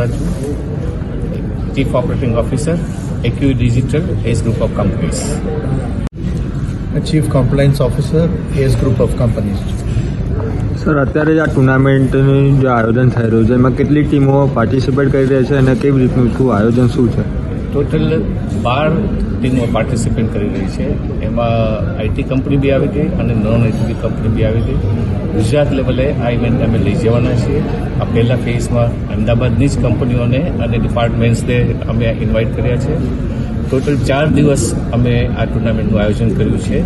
ઈશ્વરા છું chief operating officer એક્યુ digital S group of companies chief compliance officer S group of companies sir અત્યારે જે આ ટુર્નામેન્ટનું જે આયોજન થઈ રહ્યું છે એમાં કેટલી ટીમો પાર્ટિસિપેટ કરી રહી છે અને કેવી રીતનું શું આયોજન શું છે? ટોટલ બાર ટીમો પાર્ટિસિપેટ કરી રહી છે. એમાં આઈટી કંપની બી આવી ગઈ અને નોન આઈટી કંપની બી આવી ગઈ. ગુજરાત લેવલે આ ઇવેન્ટ અમે લઈ જવાના છીએ. આ પહેલા ફેઝમાં અમદાવાદની જ કંપનીઓને અને ડિપાર્ટમેન્ટ્સને અમે ઇન્વાઇટ કર્યા છે. ટોટલ ચાર દિવસ અમે આ ટુર્નામેન્ટનું આયોજન કર્યું છે.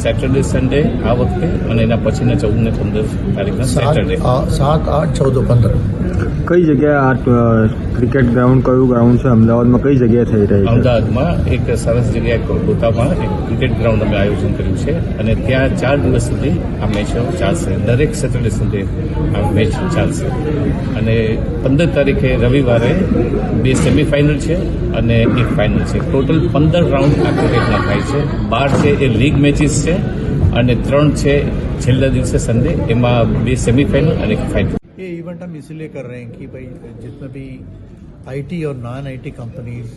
સેટરડે સન્ડે આ વખતે અને એના પછીના ચૌદ ને પંદર તારીખના સેટરડે સાત આઠ ચૌદ પંદર. કઈ જગ્યાએ આ ક્રિકેટ ગ્રાઉન્ડ કયું ગ્રાઉન્ડ છે? અમદાવાદમાં કઈ જગ્યાએ થઈ રહી છે? અમદાવાદમાં એક સરસ જગ્યાએ કોલકાતામાં એક ક્રિકેટ ગ્રાઉન્ડ અમે આયોજન કર્યું છે અને ત્યાં ચાર દિવસ સુધી આ મેચો ચાલશે. દરેક સેટરડે સન્ડે આ મેચ ચાલશે. અને પંદર તારીખે રવિવારે બે સેમીફાઇનલ છે અને એક ફાઇનલ છે. ટોટલ પંદર રાઉન્ડ આ ક્રિકેટના થાય છે. બાર છે એ લીગ મેચિસ છે અને ત્રણ છે છેલ્લા દિવસે સન્ડે એમાં બે સેમીફાઇનલ અને એક ફાઇનલ. ये इवेंट हम इसलिए कर रहे हैं कि भाई जितने भी आईटी और नॉन आईटी कंपनीज़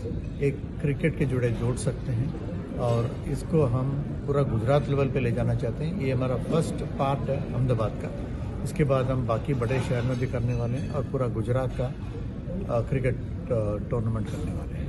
एक क्रिकेट के जुड़े जोड़ सकते हैं। और इसको हम पूरा गुजरात लेवल पे ले जाना चाहते हैं। ये हमारा फ़र्स्ट पार्ट है अहमदाबाद का। इसके बाद हम बाकी बड़े शहर में भी करने वाले हैं और पूरा गुजरात का क्रिकेट टूर्नामेंट करने वाले हैं।